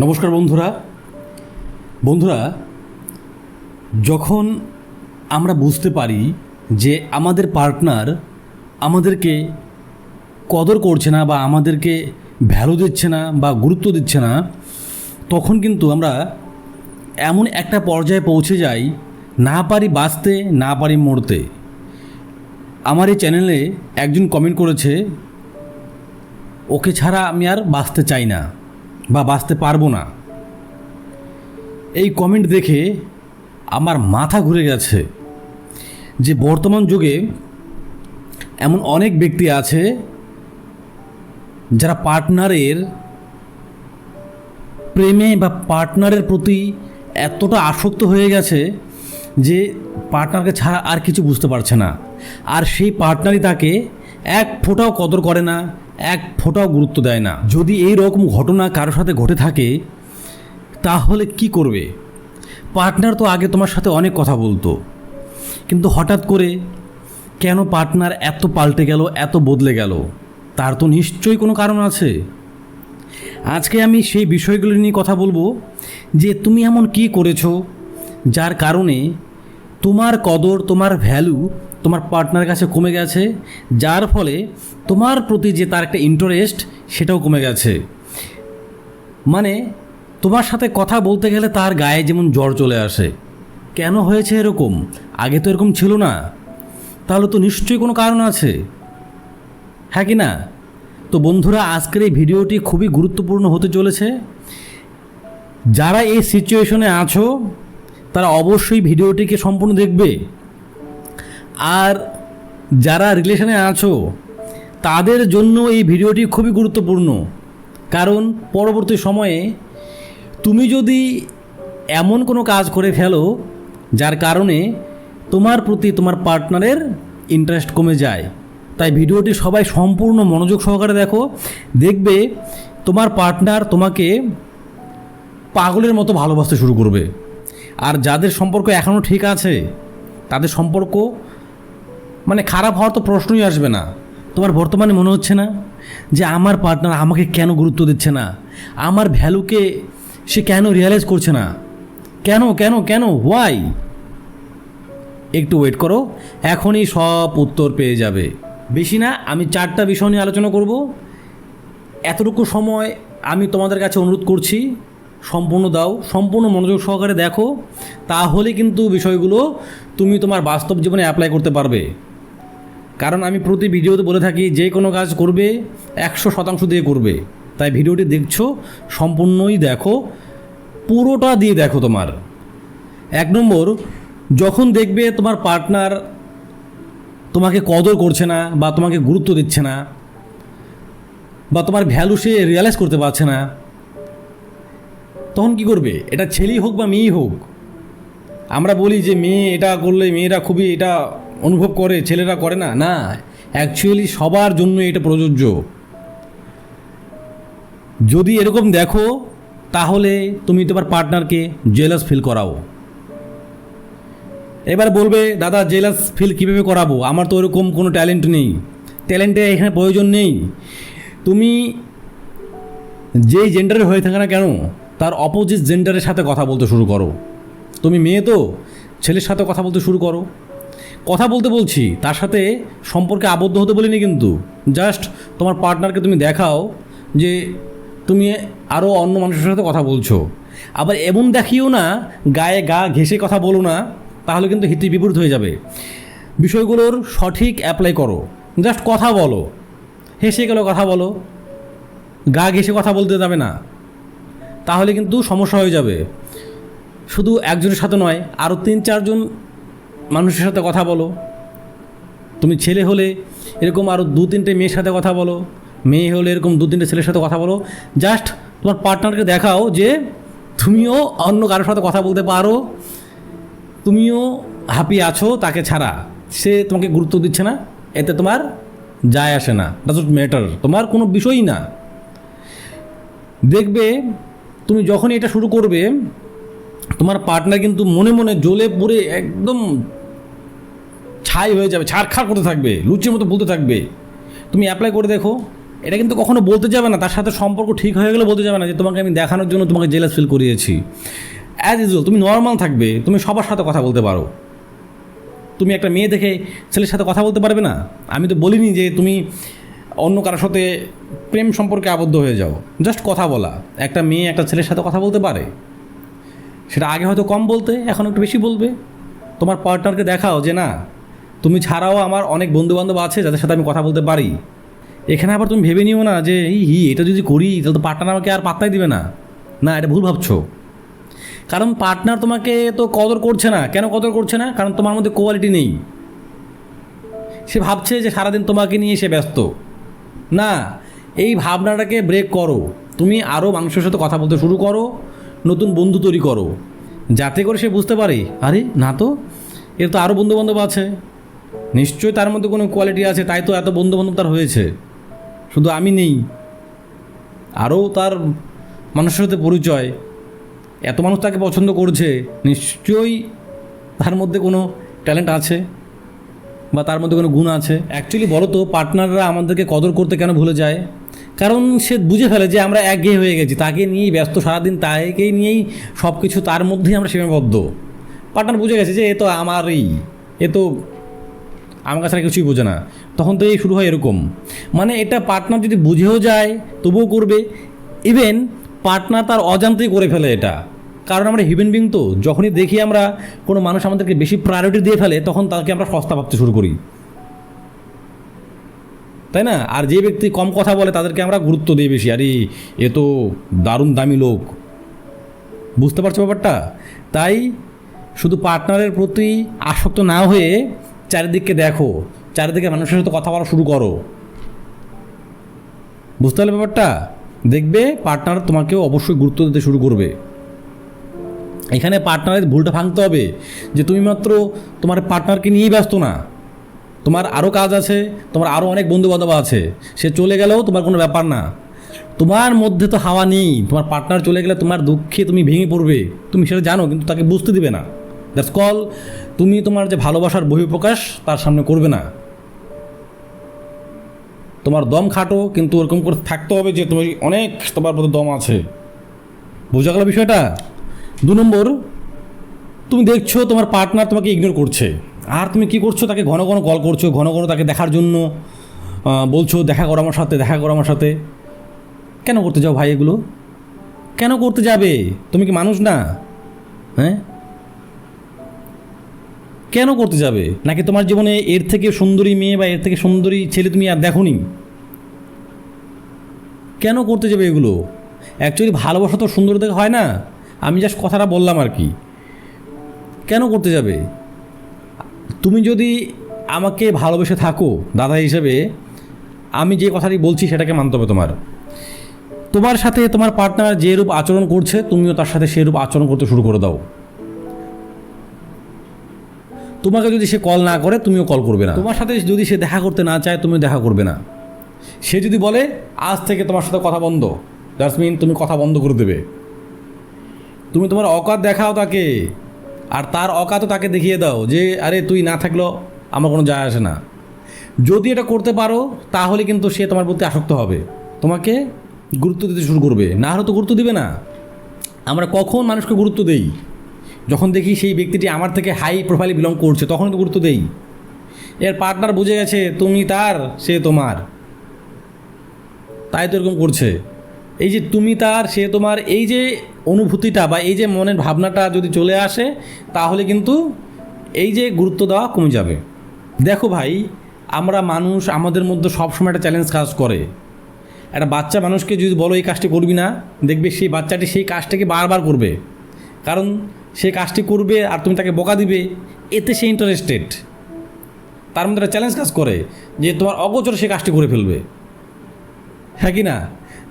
নমস্কার বন্ধুরা। বন্ধুরা, যখন আমরা বুঝতে পারি যে আমাদের পার্টনার আমাদেরকে কদর করছে না বা আমাদেরকে ভ্যালু দিচ্ছে না বা গুরুত্ব দিচ্ছে না, তখন কিন্তু আমরা এমন একটা পর্যায়ে পৌঁছে যাই, না পারি বাঁচতে, না পারি মরতে। আমার এই চ্যানেলে একজন কমেন্ট করেছে, ওকে ছাড়া আমি আর বাঁচতে চাই না। বা বাঁচতে পারব না। এই কমেন্ট দেখে আমার মাথা ঘুরে গেছে যে বর্তমান যুগে এমন অনেক ব্যক্তি আছে যারা পার্টনারের প্রেমে বা পার্টনারের প্রতি এতটা আসক্ত হয়ে গেছে যে পার্টনারকে ছাড়া আর কিছু বুঝতে পারছে না। আর সেই পার্টনারই তাকে এক ফোঁটাও কদর করে না এক ফোঁটাও গুরুত্ব দেয় না। যদি এই রকম ঘটনা কারোর সাথে ঘটে থাকে, তাহলে কি করবে? পার্টনার তো আগে তোমার সাথে অনেক কথা বলতো। কিন্তু হঠাৎ করে কেন পার্টনার এত পাল্টে গেল, এত বদলে গেল? তার তো নিশ্চয়ই কোনো কারণ আছে। আজকে আমি সেই বিষয়গুলো নিয়ে কথা বলব যে তুমি এমন কি করেছ, যার কারণে তোমার কদর, তোমার ভ্যালু তোমার পার্টনার কাছে কমে গেছে, যার ফলে তোমার প্রতি যে তার একটা ইন্টারেস্ট সেটাও কমে গেছে। মানে তোমার সাথে কথা বলতে গেলে তার গায়ে যেমন জ্বর চলে আসে। কেন হয়েছে এরকম? আগে তো এরকম ছিল না। তাহলে তো নিশ্চয়ই কোনো কারণ আছে। হ্যাঁ কি না? তো বন্ধুরা, আজকের এই ভিডিওটি খুবই গুরুত্বপূর্ণ হতে চলেছে। যারা এই সিচুয়েশনে আছো, তারা অবশ্যই ভিডিওটিকে সম্পূর্ণ দেখবে। আর যারা রিলেশনে আছো, তাদের জন্য এই ভিডিওটি খুবই গুরুত্বপূর্ণ। কারণ পরবর্তী সময়ে তুমি যদি এমন কোনো কাজ করে ফেলো, যার কারণে তোমার প্রতি তোমার পার্টনারের ইন্টারেস্ট কমে যায়। তাই ভিডিওটি সবাই সম্পূর্ণ মনোযোগ সহকারে দেখো। দেখবে তোমার পার্টনার তোমাকে পাগলের মতো ভালোবাসতে শুরু করবে। আর যাদের সম্পর্ক এখনও ঠিক আছে, তাদের সম্পর্ক মানে খারাপ হওয়ার তো প্রশ্নই আসবে না। তোমার বর্তমানে মনে হচ্ছে না যে আমার পার্টনার আমাকে কেন গুরুত্ব দিচ্ছে না? আমার ভ্যালুকে সে কেন রিয়ালাইজ করছে না? কেন কেন কেন? হোয়াই একটু ওয়েট করো, এখনই সব উত্তর পেয়ে যাবে। বেশি না, আমি চারটা বিষয় নিয়ে আলোচনা করব। এতটুকু সময় আমি তোমাদের কাছে অনুরোধ করছি, সম্পূর্ণ দাও, সম্পূর্ণ মনোযোগ সহকারে দেখো, তাহলে কিন্তু বিষয়গুলো তুমি তোমার বাস্তব জীবনে অ্যাপ্লাই করতে পারবে। কারণ আমি প্রতি ভিডিওতে বলে থাকি, যে কোনো কাজ করবে, একশো শতাংশ দিয়ে করবে। তাই ভিডিওটি দেখছ, সম্পূর্ণই দেখো, পুরোটা দিয়ে দেখো তোমার। এক নম্বর, যখন দেখবে তোমার পার্টনার তোমাকে কদর করছে না, বা তোমাকে গুরুত্ব দিচ্ছে না, বা তোমার ভ্যালু সে রিয়ালাইজ করতে পারছে না, তখন কি করবে? এটা ছেলেই হোক বা মেয়েই হোক, আমরা বলি যে মেয়ে এটা করলে মেয়েরা খুবই এটা অনুভব করে, ছেলেরা করে না। না অ্যাকচুয়ালি সবার জন্য এটা প্রযোজ্য। যদি এরকম দেখো, তাহলে তুমি তোমার পার্টনারকে জেলাস ফিল করাও। এবার বলবে, দাদা জেলাস ফিল কীভাবে করাবো? আমার তো ওরকম কোনো ট্যালেন্ট নেই। ট্যালেন্টের এখানে প্রয়োজন নেই। তুমি যেই জেন্ডারে হয়ে থাকে না কেন, তার অপোজিট জেন্ডারের সাথে কথা বলতে শুরু করো। তুমি মেয়ে তো, ছেলের সাথে কথা বলতে শুরু করো। কথা বলতে বলছি, তার সাথে সম্পর্কে আবদ্ধ হতে বলিনি কিন্তু। জাস্ট তোমার পার্টনারকে তুমি দেখাও যে তুমি আরও অন্য মানুষের সাথে কথা বলছো। আবার এমন দেখিও না, গায়ে গা ঘেসে কথা বলো না, তাহলে কিন্তু হিতে বিপরীত হয়ে যাবে। বিষয়গুলোর সঠিক অ্যাপ্লাই করো। জাস্ট কথা বলো। হেসে গেলো কথা বলো। গা ঘেসে কথা বলতে যাবে না। তাহলে কিন্তু সমস্যা হয়ে যাবে। শুধু একজনের সাথে নয় আরও তিন চারজন মানুষের সাথে কথা বলো। তুমি ছেলে হলে এরকম আরও দু তিনটে মেয়ের সাথে কথা বলো, মেয়ে হলে এরকম দু তিনটে ছেলের সাথে কথা বলো। জাস্ট তোমার পার্টনারকে দেখাও যে তুমিও অন্য কারোর সাথে কথা বলতে পারো, তুমিও হ্যাপি আছো তাকে ছাড়া। সে তোমাকে গুরুত্ব দিচ্ছে না, এতে তোমার যায় আসে না। ডাজন্ট ম্যাটার তোমার কোনো বিষয়ই না। দেখবে, তুমি যখনই এটা শুরু করবে, তোমার পার্টনার কিন্তু মনে মনে জ্বলে পুড়ে একদম ছাই হয়ে যাবে, ছাড়খাড় করতে থাকবে, লুচির মতো বলতে থাকবে। তুমি অ্যাপ্লাই করে দেখো। এটা কিন্তু কখনো বলতে যাবে না, তার সাথে সম্পর্ক ঠিক হয়ে গেলে বলতে যাবে না যে তোমাকে আমি দেখানোর জন্য তোমাকে জেলাস ফিল করিয়েছি। অ্যাজ ইউজুয়াল তুমি নর্মাল থাকবে, তুমি সবার সাথে কথা বলতে পারো। তুমি একটা মেয়ে দেখে ছেলের সাথে কথা বলতে পারবে না? আমি তো বলিনি যে তুমি অন্য কারোর সাথে প্রেম সম্পর্কে আবদ্ধ হয়ে যাও। জাস্ট কথা বলা। একটা মেয়ে একটা ছেলের সাথে কথা বলতে পারে। সেটা আগে হয়তো কম বলতে, এখন একটু বেশি বলবে। তোমার পার্টনারকে দেখাও যে না তুমি ছাড়াও আমার অনেক বন্ধুবান্ধব আছে, যাদের সাথে আমি কথা বলতে পারি। এখানে আবার তুমি ভেবে নিও না যে হি এটা যদি করি, তাহলে তো পার্টনার আমাকে আর পাত্তাই দিবে না। না, এটা ভুল ভাবছ। কারণ পার্টনার তোমাকে তো কদর করছে না। কেন কদর করছে না? কারণ তোমার মধ্যে কোয়ালিটি নেই। সে ভাবছে যে সারাদিন তোমাকে নিয়ে সে ব্যস্ত। না, এই ভাবনাটাকে ব্রেক করো। তুমি আরও মানুষের সাথে কথা বলতে শুরু করো, নতুন বন্ধু তৈরি করো। যাতে করে সে বুঝতে পারে, আরে, না তো, এর তো আরও বন্ধুবান্ধব আছে। নিশ্চয়ই তার মধ্যে কোনো কোয়ালিটি আছে, তাই তো এত বন্ধুবান্ধব তার হয়েছে। শুধু আমি নেই, আরও তার মানুষের সাথে পরিচয়। এত মানুষ তাকে পছন্দ করছে, নিশ্চয়ই তার মধ্যে কোনো ট্যালেন্ট আছে বা তার মধ্যে কোনো গুণ আছে। অ্যাকচুয়ালি বলো তো পার্টনাররা আমাদেরকে কদর করতে কেন ভুলে যায়? কারণ সে বুঝে ফেলে যে আমরা একঘেয়ে হয়ে গেছি, তাকে নিয়েই ব্যস্ত সারাদিন, তাকেই নিয়েই সব কিছু তার মধ্যেই আমরা সীমাবদ্ধ। পার্টনার বুঝে গেছে যে এ তো আমারই, এ তো আমার কাছে কিছুই বোঝে না। তখন তো এই শুরু হয় এরকম। মানে এটা পার্টনার যদি বুঝেও যায়, তবুও করবে। ইভেন পার্টনার তার অজান্তেই করে ফেলে এটা। কারণ আমরা হিউম্যান বিং তো, যখনই দেখি আমরা কোনো মানুষ আমাদেরকে বেশি প্রায়োরিটি দিয়ে ফেলে, তখন তাকে আমরা সস্তা ভাবতে শুরু করি। তাই না? আর যে ব্যক্তি কম কথা বলে, তাদেরকে আমরা গুরুত্ব দিই বেশি। আরে, এ তো দারুণ দামি লোক। বুঝতে পারছ ব্যাপারটা? তাই শুধু পার্টনারের প্রতি আসক্ত না হয়ে চারিদিককে দেখো, চারিদিকে মানুষের সাথে কথা বলা শুরু করো। বুঝতে পারলে ব্যাপারটা? দেখবে পার্টনার তোমাকেও অবশ্যই গুরুত্ব দিতে শুরু করবে। এখানে পার্টনারের ভুলটা ভাঙতে হবে, যে তুমি মাত্র তোমার পার্টনারকে নিয়েই ব্যস্ত না। তোমার আরও কাজ আছে, তোমার আরও অনেক বন্ধু বান্ধব আছে, সে চলে গেলেও তোমার কোনো ব্যাপার না। তোমার মধ্যে তো হাওয়া নেই, তোমার পার্টনার চলে গেলে তোমার দুঃখে তুমি ভেঙে পড়বে। তুমি সেটা জানো, কিন্তু তাকে বুঝতে দিবে না। দ্যাটস কল তুমি তোমার যে ভালোবাসার বহিঃপ্রকাশ তার সামনে করবে না। তোমার দম খাটো, কিন্তু ওরকম করে থাকতে হবে যে তুমি অনেক তোমার মধ্যে দম আছে। বোঝা গেল বিষয়টা? দু নম্বর, তুমি দেখছ তোমার পার্টনার তোমাকে ইগনোর করছে। আর তুমি কি করছ? তাকে ঘন ঘন কল করছ, ঘন ঘন তাকে দেখার জন্য বলছো, দেখা করো আমার সাথে, দেখা করো আমার সাথে। কেন করতে যাও ভাই এগুলো? কেন করতে যাবে? তুমি কি মানুষ না? হ্যাঁ? কেন করতে যাবে? নাকি তোমার জীবনে এর থেকে সুন্দরী মেয়ে বা এর থেকে সুন্দরী ছেলে তুমি আর দেখোনি? কেন করতে যাবে এগুলো? অ্যাকচুয়ালি ভালোবাসা তো সুন্দর দেখে হয় না। আমি জাস্ট কথাটা বললাম আর কি। কেন করতে যাবে? তুমি যদি আমাকে ভালোবেসে থাকো, দাদা হিসেবে, আমি যে কথাটি বলছি সেটাকে মানতে হবে তোমার। তোমার সাথে তোমার পার্টনার যে রূপ আচরণ করছে, তুমিও তার সাথে সেরূপ আচরণ করতে শুরু করে দাও। তোমাকে যদি সে কল না করে, তুমিও কল করবে না। তোমার সাথে যদি সে দেখা করতে না চায়, তুমিও দেখা করবে না। সে যদি বলে, আজ থেকে তোমার সাথে কথা বন্ধ। দ্যাটস মিন তুমি কথা বন্ধ করে দেবে। তুমি তোমার অকাত দেখাও তাকে, আর তার অকাতও তাকে দেখিয়ে দাও যে, আরে, তুই না থাকলেও আমার কোনো যায় আসে না। যদি এটা করতে পারো, তাহলে কিন্তু সে তোমার প্রতি আসক্ত হবে। তোমাকে গুরুত্ব দিতে শুরু করবে। না হলে তো গুরুত্ব দিবে না। আমরা কখন মানুষকে গুরুত্ব দেই? যখন দেখি সেই ব্যক্তিটি আমার থেকে হাই প্রোফাইলে বিলং করছে, তখন তো গুরুত্ব দেই। এর পার্টনার বুঝে গেছে, তুমি তার, সে তোমার। তাই তো এরকম করছে। এই যে তুমি তার, সে তোমার, এই যে অনুভূতিটা বা এই যে মনের ভাবনাটা যদি চলে আসে, তাহলে কিন্তু এই যে গুরুত্ব দেওয়া কমে যাবে। দেখো ভাই, আমরা মানুষ আমাদের মধ্যে সবসময় একটা চ্যালেঞ্জ কাজ করে। একটা বাচ্চা মানুষকে যদি বলো, এই কাজটি করবি না? দেখবে সেই বাচ্চাটি সেই কাজটাকে বারবার করবে। কারণ সে কাজটি করবে আর তুমি তাকে বকা দিবে, এতে সে ইন্টারেস্টেড তার মধ্যে একটা চ্যালেঞ্জ কাজ করে যে তোমার অগোচর সে কাজটি করে ফেলবে। হ্যাঁ কি না?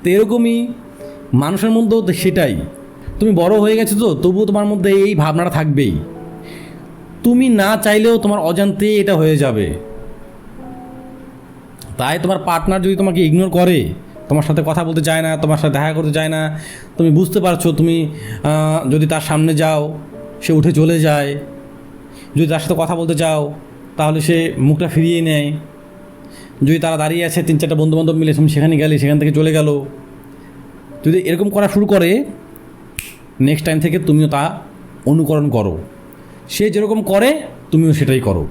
তো এরকমই মানুষের মধ্যেও সেটাই। তুমি বড় হয়ে গেছো তো, তবুও তোমার মধ্যে এই ভাবনাটা থাকবেই। তুমি না চাইলেও তোমার অজান্তে এটা হয়ে যাবে। তাই তোমার পার্টনার যদি তোমাকে ইগনোর করে তোমার সাথে কথা বলতে চায় না, তোমার সাথে দেখা করতে চায় না। তুমি বুঝতে পারছ, তুমি যদি তার সামনে যাও, সে উঠে চলে যায়। যদি তার সাথে কথা বলতে চাও তাহলে সে মুখটা ফিরিয়ে নেয়। যদি তারা দাঁড়িয়ে আছে, তিন চারটা বন্ধু বান্ধব মিলে, তুমি সেখানে গেলে, সেখান থেকে চলে গেল। যদি এরকম করা শুরু করে নেক্সট টাইম থেকে তুমিও তা অনুকরণ করো। সে যেরকম করে, তুমিও সেটাই করো।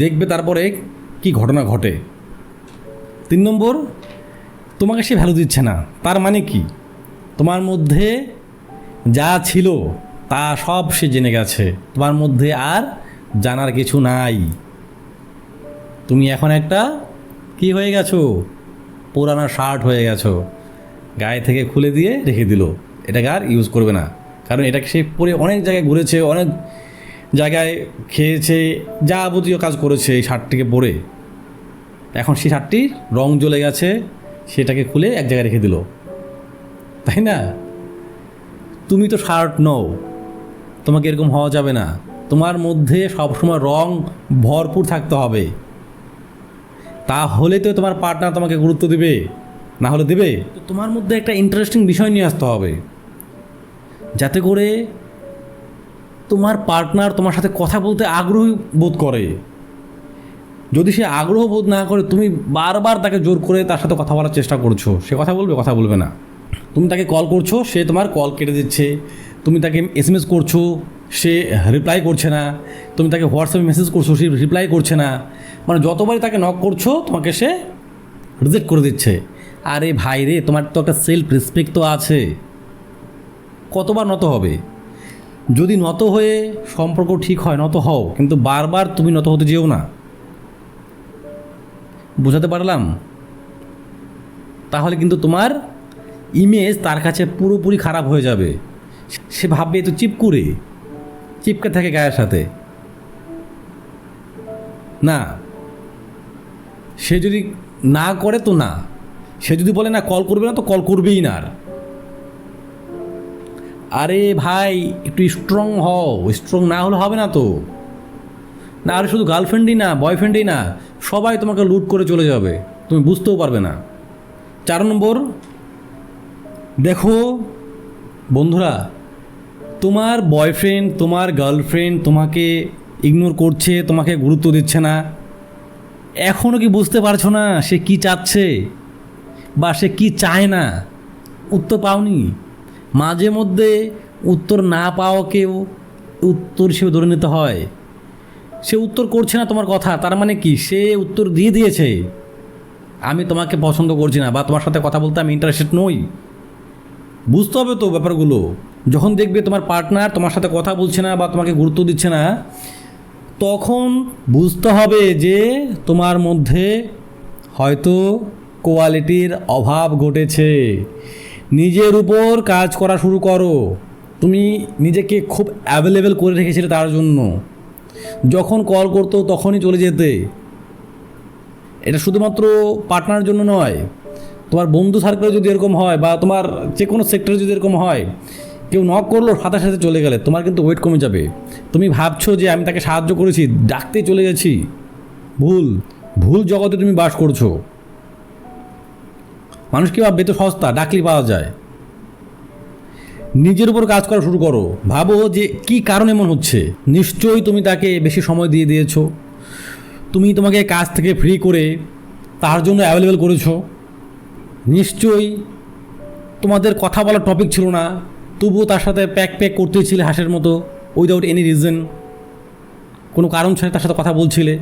দেখবে তারপরে কি ঘটনা ঘটে। তিন নম্বর তোমাকে সে ভ্যালু দিচ্ছে না। তার মানে কি? তোমার মধ্যে যা ছিল, তা সব সে জেনে গেছে। তোমার মধ্যে আর জানার কিছু নাই। তুমি এখন একটা কি হয়ে গেছো? পুরানো শার্ট হয়ে গেছো। গায়ে থেকে খুলে দিয়ে রেখে দিল। এটাকে আর ইউজ করবে না। কারণ এটাকে সে পরে অনেক জায়গায় ঘুরেছে, অনেক জায়গায় খেয়েছে, যাবতীয় কাজ করেছে এই শার্টটিকে পরে। এখন সেই শার্টটির রং জ্বলে গেছে। সেটাকে খুলে এক জায়গায় রেখে দিল। তাই না? তুমি তো শার্ট নও, তোমাকে এরকম হওয়া যাবে না। তোমার মধ্যে সবসময় রং ভরপুর থাকতে হবে। তাহলে তো তোমার পার্টনার তোমাকে গুরুত্ব দেবে, না হলে দেবে। তোমার মধ্যে একটা ইন্টারেস্টিং বিষয় নিয়ে আসতে হবে। যাতে করে তোমার পার্টনার তোমার সাথে কথা বলতে আগ্রহী বোধ করে। যদি সে আগ্রহ বোধ না করে, তুমি বারবার তাকে জোর করে তার সাথে কথা বলার চেষ্টা করছ, সে কথা বলবে কথা বলবে না। তুমি তাকে কল করছ, সে তোমার কল কেটে দিচ্ছে। তুমি তাকে এস করছ, সে রিপ্লাই করছে না। তুমি তাকে হোয়াটসঅ্যাপে মেসেজ করছ, সে রিপ্লাই করছে না। মানে যতবারই তাকে নক করছ, তোমাকে সে রিজেক্ট করে দিচ্ছে। আরে ভাই রে, তোমার তো একটা সেলফ রেসপেক্ট তো আছে। কতবার নত হবে? যদি নত হয়ে সম্পর্ক ঠিক হয়, নত হও, কিন্তু বারবার তুমি নত হতে যেও না। বোঝাতে পারলাম? তাহলে কিন্তু তোমার ইমেজ তার কাছে পুরোপুরি খারাপ হয়ে যাবে। সে ভাববে তো চিপকুরে চিপকে থাকে গায়ের সাথে। না, সে যদি না করে তো না, সে যদি বলে না কল করবে না তো কল করবেই না আর। আরে ভাই, একটু স্ট্রং হও স্ট্রং না হলে হবে না তো। না, আর শুধু গার্লফ্রেন্ডই না, বয়ফ্রেন্ডই না, সবাই তোমাকে লুট করে চলে যাবে। তুমি বুঝতেও পারবে না। চার নম্বর, দেখো, বন্ধুরা, তোমার বয়ফ্রেন্ড, তোমার গার্লফ্রেন্ড তোমাকে ইগনোর করছে, তোমাকে গুরুত্ব দিচ্ছে না। এখনও কি বুঝতে পারছ না সে কি চাচ্ছে? বা সে কি চায় না? উত্তর পাওনি। মাঝে মধ্যে উত্তর না পাওয়াকেও উত্তর হিসেবে ধরে নিতে হয়। সে উত্তর করছে না তোমার কথা, তার মানে কি? সে উত্তর দিয়ে দিয়েছে। আমি তোমাকে পছন্দ করছি না বা তোমার সাথে কথা বলতে আমি ইন্টারেস্টেড নই। বুঝতে হবে তো ব্যাপারগুলো। যখন দেখবে তোমার পার্টনার তোমার সাথে কথা বলছে না বা তোমাকে গুরুত্ব দিচ্ছে না, তখন বুঝতে হবে যে তোমার মধ্যে হয়তো কোয়ালিটির অভাব ঘটেছে। নিজের উপর কাজ করা শুরু করো। তুমি নিজেকে খুব অ্যাভেলেবেল করে রেখেছিলে তার জন্য। যখন কল করতো তখনই চলে যেতে। এটা শুধুমাত্র পার্টনারের জন্য নয়। তোমার বন্ধু সার্কেলে যদি এরকম হয় বা তোমার যে কোনো সেক্টরে যদি এরকম হয়, কেউ নক করল, সাথে সাথে চলে গেলে তোমার কিন্তু ওয়েট কমে যাবে। তুমি ভাবছ যে আমি তাকে সাহায্য করেছি, ডাকতে চলে গেছি। ভুল ভুল জগতে তুমি বাস করছ। মানুষ কি ভাববে তো সস্তা ডাকলি পাওয়া যায়। নিজের উপর কাজ করা শুরু করো। ভাবো যে কি কারণ এমন হচ্ছে। নিশ্চয়ই তুমি তাকে বেশি সময় দিয়ে দিয়েছ। তুমি তোমাকে কাজ থেকে ফ্রি করে তার জন্য অ্যাভেলেবেল করেছ। নিশ্চয়ই তোমাদের কথা বলার টপিক ছিল না। তবুও তার সাথে প্যাক প্যাক করতেই ছিলে হাঁসের মতো উইদাউট এনি রিজন কোনো কারণ ছাড়া তার সাথে কথা বলছিলে।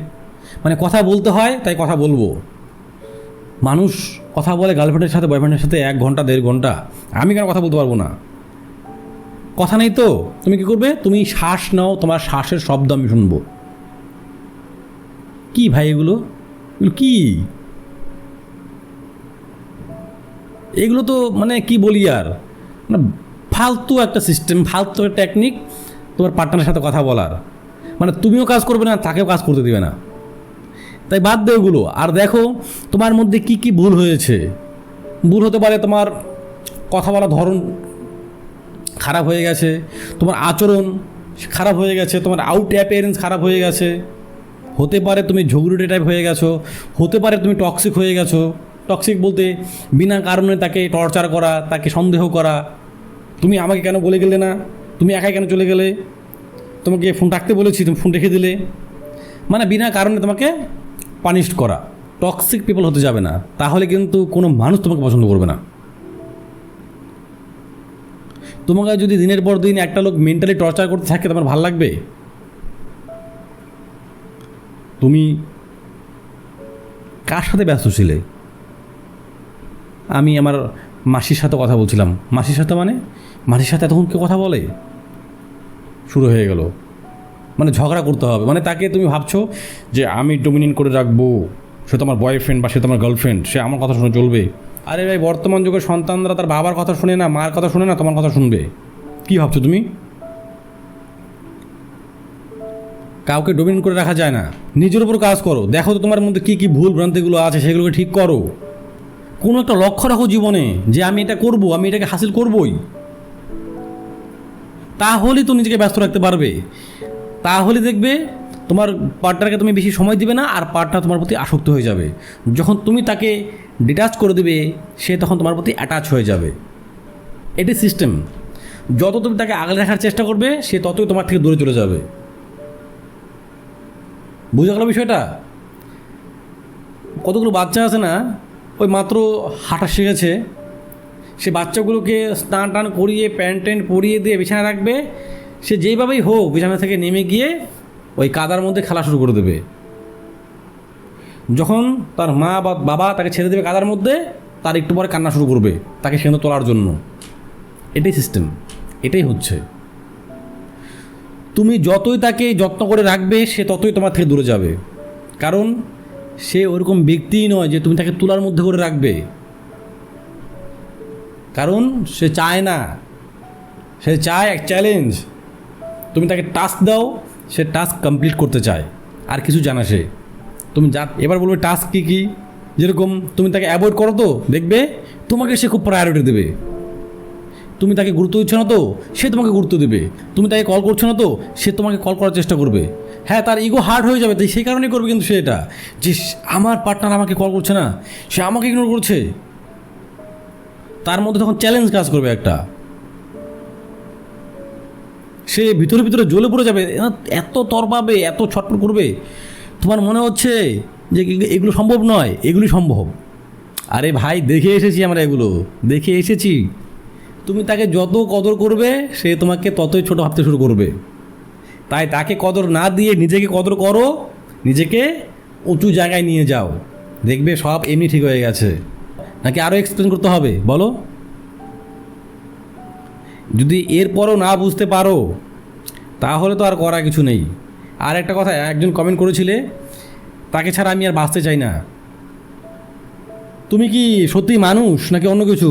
মানে কথা বলতে হয়, তাই কথা বলব। মানুষ কথা বলে গার্লফ্রেন্ডের সাথে বয়ফ্রেন্ডের সাথে এক ঘণ্টা, দেড় ঘণ্টা। আমি কেন কথা বলতে পারব না? কথা নেই তো? তুমি কি করবে? তুমি শ্বাস নাও, তোমার শ্বাসের শব্দ আমি শুনব। কি ভাই এগুলো? কি? এগুলো তো মানে কি বলি আর? মানে ফালতু একটা সিস্টেম ফালতু একটা টেকনিক তোমার পার্টনারের সাথে কথা বলার। মানে তুমিও কাজ করবে না, তাকেও কাজ করতে দিবে না। তাই বাদ দে ওগুলো আর দেখো, তোমার মধ্যে কি কি ভুল হয়েছে? ভুল হতে পারে তোমার কথা বলার ধরন খারাপ হয়ে গেছে, তোমার আচরণ খারাপ হয়ে গেছে, তোমার আউট অ্যাপিয়ারেন্স খারাপ হয়ে গেছে। হতে পারে তুমি ঝগড়ুটে টাইপ হয়ে গেছো, হতে পারে তুমি টক্সিক হয়ে গেছো। টক্সিক বলতে বিনা কারণে তাকে টর্চার করা, তাকে সন্দেহ করা। তুমি আমাকে কেন বলে গেলে না? তুমি একাই কেন চলে গেলে? তোমাকে ফোন রাখতে বলেছি, তুমি ফোন রেখে দিলে। মানে বিনা কারণে তোমাকে পানিশ করা। টক্সিক পিপল হতে যাবে না। তাহলে কিন্তু কোনো মানুষ তোমাকে পছন্দ করবে না। তোমাকে যদি দিনের পর দিন একটা লোক মেন্টালি টর্চার করতে থাকে, তোমার ভালো লাগবে? তুমি কার সাথে ব্যস্ত ছিলে? আমি আমার মাসির সাথে কথা বলছিলাম। মাসির সাথে মানে? মাসির সাথে এতক্ষণ কেউ কথা বলে? শুরু হয়ে গেল। মানে ঝগড়া করতে হবে। মানে তাকে তুমি ভাবছ যে আমি ডোমিনেট করে রাখব। সে তোমার বয়ফ্রেন্ড বা সে তোমার গার্লফ্রেন্ড সে আমার কথা শুনে চলবে। আরে ভাই, বর্তমান যুগের সন্তানরা তার বাবার কথা শুনে না মার কথা শুনে না, তোমার কথা শুনবে। কি ভাবছ তুমি? কাউকে ডোমিনেট করে রাখা যায় না। নিজের উপর কাজ করো। দেখো তো তোমার মধ্যে কী কী ভুল ভ্রান্তিগুলো আছে, সেগুলোকে ঠিক করো। কোনো একটা লক্ষ্য রাখো জীবনে, যে আমি এটা করব, আমি এটাকে হাসিল করবই। তাহলেই তো নিজেকে ব্যস্ত রাখতে পারবে। তাহলে দেখবে তোমার পার্টনারকে তুমি বেশি সময় দিবে না, আর পার্টনার তোমার প্রতি আসক্ত হয়ে যাবে। যখন তুমি তাকে ডিটাচ করে দেবে, সে তখন তোমার প্রতি অ্যাটাচ হয়ে যাবে। এটি সিস্টেম যত তুমি তাকে আগলে রাখার চেষ্টা করবে, সে ততই তোমার থেকে দূরে চলে যাবে। বুঝে গেল বিষয়টা? কতগুলো বাচ্চা আছে না, ওই মাত্র হাঁটা শিখেছে। সে বাচ্চাগুলোকে স্নান টান করিয়ে, প্যান্ট ট্যান্ট পরিয়ে দিয়ে বিছানা রাখবে। সে যেইভাবেই হোক বিছানা থেকে নেমে গিয়ে ওই কাদার মধ্যে খেলা শুরু করে দেবে। যখন তার মা বা বাবা তাকে ছেড়ে দেবে কাদার মধ্যে, তার একটু পরে কান্না শুরু করবে তাকে সেখানে তোলার জন্য। এটাই সিস্টেম এটাই হচ্ছে। তুমি যতই তাকে যত্ন করে রাখবে, সে ততই তোমার থেকে দূরে যাবে। কারণ সে ওরকম ব্যক্তিই নয় যে তুমি তাকে তোলার মধ্যে করে রাখবে। কারণ সে চায় না। সে চায় এক চ্যালেঞ্জ তুমি তাকে টাস্ক দাও, সে টাস্ক কমপ্লিট করতে চায়। আর কিছু জানা সে। তুমি যা, এবার বলবে টাস্ক কী কী? যেরকম তুমি তাকে অ্যাভয়েড করো তো, দেখবে তোমাকে সে খুব প্রায়োরিটি দেবে। তুমি তাকে গুরুত্ব দিচ্ছ না তো, সে তোমাকে গুরুত্ব দেবে। তুমি তাকে কল করছ না তো, সে তোমাকে কল করার চেষ্টা করবে। হ্যাঁ তার ইগো হার্ড হয়ে যাবে, তাই সেই কারণেই করবে কিন্তু সে এটা। যে আমার পার্টনার আমাকে কল করছে না, সে আমাকে ইগনোর করছে। তার মধ্যে তখন চ্যালেঞ্জ কাজ করবে একটা। সে ভিতরে ভিতরে জ্বলে পড়ে যাবে এত তরপাবে এত ছটফট করবে। তোমার মনে হচ্ছে যে এগুলো সম্ভব নয়? এগুলি সম্ভব। আরে ভাই, দেখে এসেছি আমরা এগুলো। দেখে এসেছি। তুমি তাকে যত কদর করবে, সে তোমাকে ততই ছোট ভাবতে শুরু করবে। তাই তাকে কদর না দিয়ে নিজেকে কদর করো, নিজেকে উঁচু জায়গায় নিয়ে যাও। দেখবে সব এমনি ঠিক হয়ে গেছে। নাকি আরও এক্সপ্লেন করতে হবে? বলো। যদি এরপরও না বুঝতে পারো, তাহলে তো আর করা কিছু নেই। আর একটা কথা, একজন কমেন্ট করেছিলে, তাকে ছাড়া আমি আর বাঁচতে চাই না। তুমি কি সত্যি মানুষ নাকি অন্য কিছু?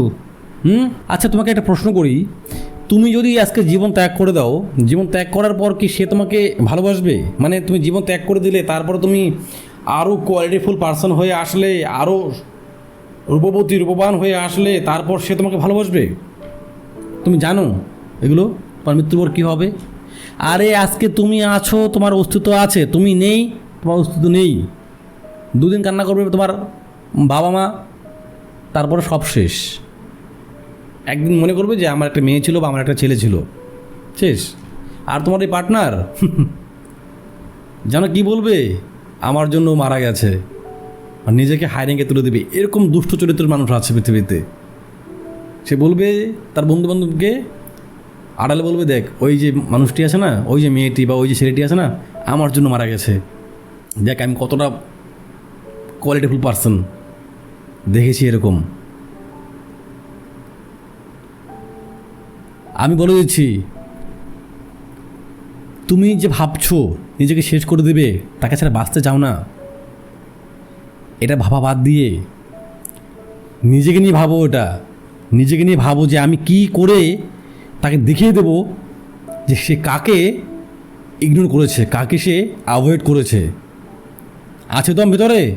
হুম? আচ্ছা তোমাকে একটা প্রশ্ন করি। তুমি যদি আজকে জীবন ত্যাগ করে দাও, জীবন ত্যাগ করার পর কি সে তোমাকে ভালোবাসবে? মানে তুমি জীবন ত্যাগ করে দিলে, তারপর তুমি আরও কোয়ালিটিফুল পার্সন হয়ে আসলে আরও রূপবতী, রূপবান হয়ে আসলে, তারপর সে তোমাকে ভালোবাসবে? তুমি জানো এগুলো? তোমার মৃত্যুর পর কী হবে? আরে আজকে তুমি আছো, তোমার অস্তিত্ব আছে, তুমি নেই, তোমার অস্তিত্ব নেই। দুদিন কান্না করবে তোমার বাবা মা, তারপরে সব শেষ। একদিন মনে করবে যে আমার একটা মেয়ে ছিল বা আমার একটা ছেলে ছিল। শেষ। আর তোমার এই পার্টনার যেন কি বলবে? আমার জন্য মারা গেছে। আর নিজেকে হাই রেঙ্কে তুলে দেবে। এরকম দুষ্ট চরিত্রের মানুষ আছে পৃথিবীতে। সে বলবে তার বন্ধু বান্ধবকে আড়ালে বলবে, দেখ, ওই যে মানুষটি আছে না, ওই যে মেয়েটি বা ওই যে ছেলেটি আছে না, আমার জন্য মারা গেছে। দেখ, আমি কতটা কোয়ালিটিফুল পার্সন দেখেছি এরকম। আমি বলে দিচ্ছি, তুমি যে ভাবছ নিজেকে শেষ করে দেবে, তাকে ছাড়া বাঁচতে চাও না। এটা ভাবা বাদ দিয়ে নিজেকে নিয়ে ভাবো ওটা। নিজেকে নিয়ে ভাবো যে আমি কি করে তাকে দেখিয়ে দেবো যে সে কাকে ইগনোর করেছে, কাকে সে অ্যাভয়েড করেছে। আছে তো ভেতরে?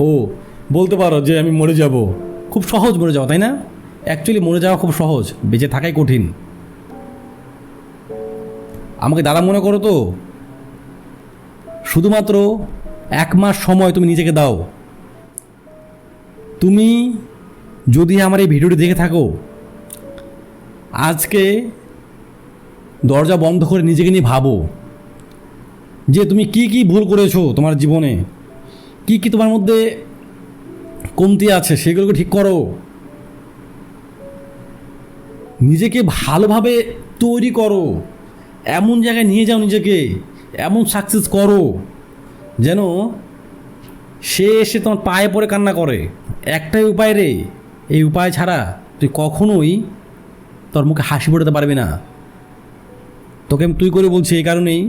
ও, বলতে পারো যে আমি মরে যাব। খুব সহজ মরে যাওয়া, তাই না? অ্যাকচুয়ালি মরে যাওয়া খুব সহজ, বেঁচে থাকাই কঠিন। আমাকে দাদা মনে করো তো, শুধুমাত্র এক মাস সময় তুমি নিজেকে দাও। তুমি যদি আমার এই ভিডিওটি দেখে থাকো আজকে দরজা বন্ধ করে নিজেকে নিয়ে ভাবো যে তুমি কি কি ভুল করেছ তোমার জীবনে? কি কি তোমার মধ্যে কমতি আছে সেগুলোকে ঠিক করো। নিজেকে ভালোভাবে তৈরি করো। এমন জায়গায় নিয়ে যাও নিজেকে। এমন সাকসেস করো যেন সে এসে তোমার পায়ে পড়ে কান্না করে। একটাই উপায় রে, এই উপায় ছাড়া তুই কখনোই তোর মুখে হাসি ফোটাতে পারবি না। তোকে তুই করে বলছি এই কারণেই।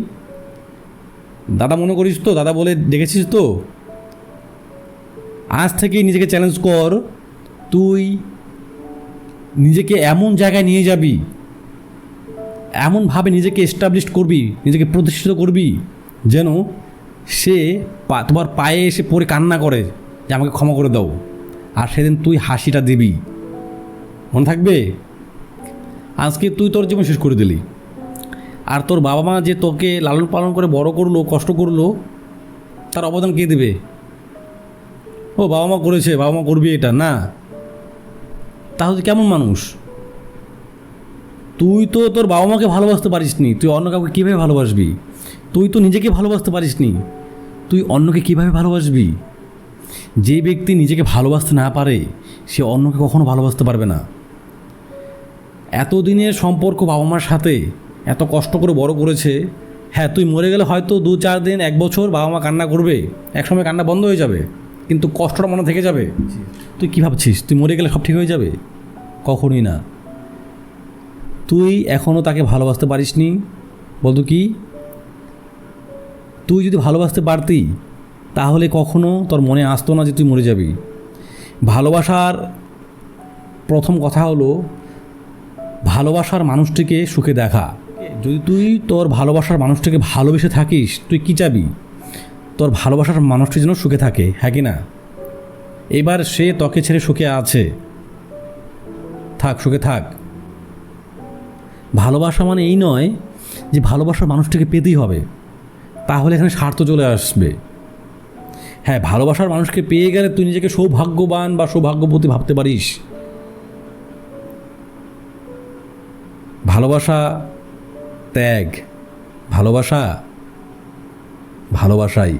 দাদা মনে করিস তো, দাদা বলে দেখেছিস তো? আজ থেকেই নিজেকে চ্যালেঞ্জ কর, তুই নিজেকে এমন জায়গায় নিয়ে যাবি, এমনভাবে নিজেকে এস্টাবলিশ করবি, নিজেকে প্রতিষ্ঠিত করবি, যেন সে তোমার পায়ে এসে পড়ে কান্না করে যে আমাকে ক্ষমা করে দাও। আর সেদিন তুই হাসিটা দিবি। মনে থাকবে? আজকে তুই তোর জীবন শেষ করে দিলি। আর তোর বাবা মা যে তোকে লালন পালন করে বড় করল, কষ্ট করল, তার অবদান কে দেবে? ও বাবা মা করেছে, বাবা মা করবি এটা, না। তাহলে কেমন মানুষ? তুই তো তোর বাবা মাকে ভালোবাসতে পারিসনি, তুই অন্য কাউকে কীভাবে ভালোবাসবি? তুই তো নিজেকে ভালোবাসতে পারিসনি, তুই অন্যকে কীভাবে ভালোবাসবি? যে ব্যক্তি নিজেকে ভালোবাসতে না পারে, সে অন্যকে কখনো ভালোবাসতে পারবে না। এতদিনের সম্পর্ক বাবা মার সাথে এত কষ্ট করে বড় করেছে হ্যাঁ তুই মরে গেলে হয়তো দু চার দিন, এক বছর বাবা মা কান্না করবে, একসময় কান্না বন্ধ হয়ে যাবে, কিন্তু কষ্টটা মনে থেকে যাবে। তুই কী ভাবছিস? তুই মরে গেলে সব ঠিক হয়ে যাবে? কখনোই না। তুই এখনও তাকে ভালোবাসতে পারিসনি। বলতো কি? তুই যদি ভালোবাসতে পারতি, তাহলে কখনো তোর মনে আসতো না যে তুই মরে যাবি। ভালোবাসার প্রথম কথা হলো ভালোবাসার মানুষটিকে সুখে দেখা। যদি তুই তোর ভালোবাসার মানুষটিকে ভালোবেসে থাকিস, তুই কী চাবি? তোর ভালোবাসার মানুষটি যেন সুখে থাকে হ্যাঁ কি না? এবার সে তোকে ছেড়ে সুখে আছে। থাক, সুখে থাক। ভালোবাসা মানে এই নয় যে ভালোবাসার মানুষটিকে পেতেই হবে। তাহলে এখানে স্বার্থ চলে আসবে। হ্যাঁ ভালোবাসার মানুষকে পেয়ে গেলে তুই নিজেকে সৌভাগ্যবান বা সৌভাগ্যবতী ভাবতে পারিস। ভালোবাসা ত্যাগ, ভালোবাসা ভালোবাসাই।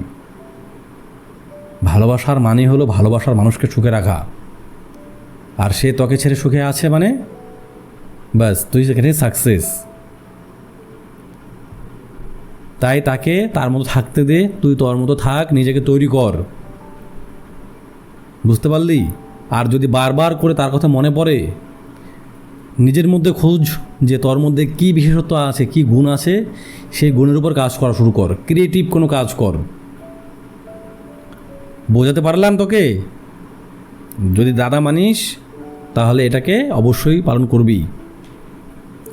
ভালোবাসার মানে হলো ভালোবাসার মানুষকে সুখে রাখা। আর সে তোকে ছেড়ে সুখে আছে মানে? ব্যাস, তুই সেখানে সাকসেস তাই তাকে তার মতো থাকতে দে, তুই তোর মতো থাক, নিজেকে তৈরি কর। বুঝতে পারলি? আর যদি বারবার করে তার কথা মনে পড়ে নিজের মধ্যে খোঁজ যে তোর মধ্যে কি বিশেষত্ব আছে, কি গুণ আছে, সেই গুণের উপর কাজ করা শুরু কর। ক্রিয়েটিভ কোনো কাজ কর। বোঝাতে পারলাম তোকে? যদি দাদা মানিস, তাহলে এটাকে অবশ্যই পালন করবি।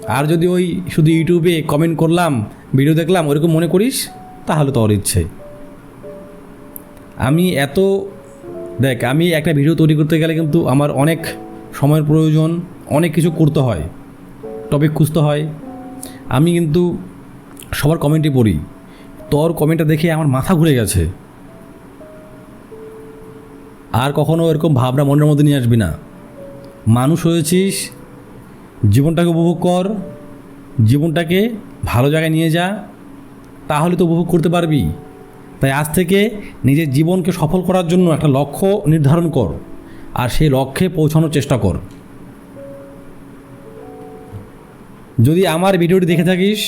আর যদি ওই শুধু ইউটিউবে কমেন্ট করলাম ভিডিও দেখলাম, ওরকম মনে করিস, তাহলে তোর ইচ্ছে। আমি এত, দেখ, আমি একটা ভিডিও তৈরি করতে গেলে কিন্তু আমার অনেক সময়ের প্রয়োজন অনেক কিছু করতে হয় টপিক খুঁজতে হয়। আমি কিন্তু সবার কমেন্টই পড়ি। তোর কমেন্টটা দেখে আমার মাথা ঘুরে গেছে। আর কখনো এরকম ভাবনা মনের মধ্যে নিয়ে আসবি না। মানুষ হয়েছিস, জীবনটাকে উপভোগ কর, জীবনটাকে ভালো জায়গায় নিয়ে যা, তাহলে তো উপভোগ করতে পারবি। তাই আজ থেকে নিজের জীবনকে সফল করার জন্য একটা লক্ষ্য নির্ধারণ কর, আর সেই লক্ষ্যে পৌঁছানোর চেষ্টা কর। যদি আমার ভিডিওটি দেখে থাকিস,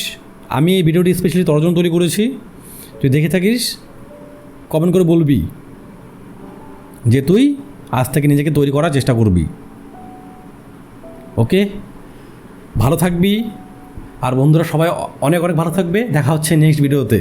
আমি এই ভিডিওটি স্পেশালি তর্জন তৈরি করেছি, তুই দেখে থাকিস কমেন্ট করে বলবি যে তুই আজ থেকে নিজেকে তৈরি করার চেষ্টা করবি। ওকে ভালো থাকবি। আর বন্ধুরা সবাই অনেক অনেক ভালো থাকবে। দেখা হচ্ছে নেক্সট ভিডিওতে